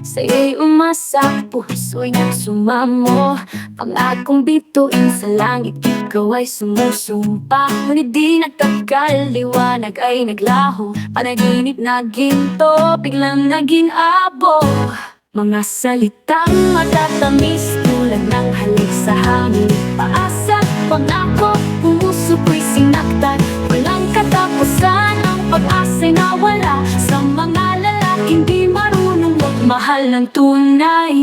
Sa'yo'y umasa, puso'y nagsumamo. Pangakong bituin sa langit, ikaw ay sumusumpa. Ngunit di nagtagal, liwanag ay naglaho. Panaginip na ginto, biglang naging abo. Mga salitang matatamis tulad ng halik sa hangin. Paasa, pangako, magmahal ng tunay.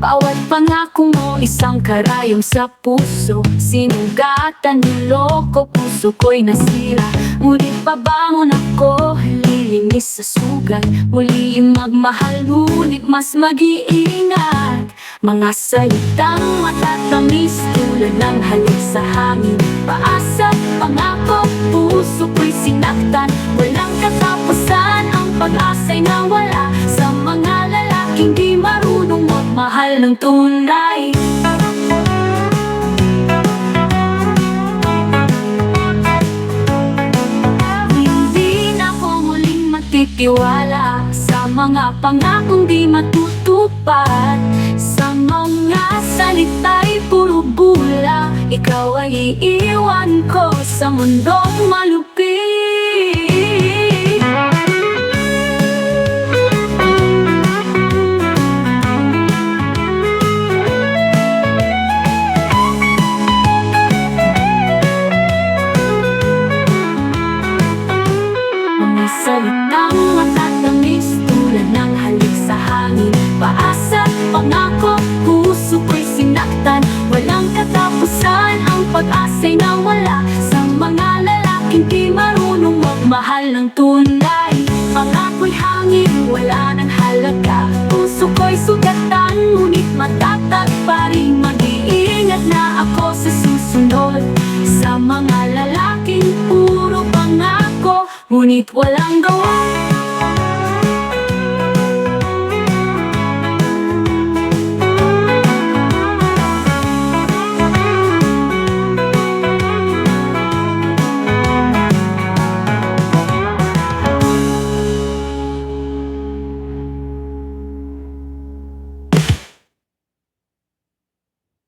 Bawat pangako mo isang karayom sa puso. Sinugatan niloko, puso ko'y nasira. Ngunit pabangon ako, lilinis sa sugat. Muli magmahal, ngunit mas mag-iingat. Mga salitang matatamis tulad ng halik sa hangin sinaktan Walang katapusan, ang pag-asa'y nawala Sa mga lalaking di marunong magmahal ng tunay. Hindi na ako muling matitiwala Sa mga pangakong di matutupad. Sa mga salita'y puro bula Ikaw ay iiwan ko sa mundong malupit pag-asa'y nawala. Sa mga lalaking di marunong magmahal ng tunay. Pangako'y hangin, wala ng halaga. Puso ko'y sugatan, ngunit matatag pa rin. Mag-iingat na ako sa susunod. Sa mga lalaking puro pangako Ngunit walang gawa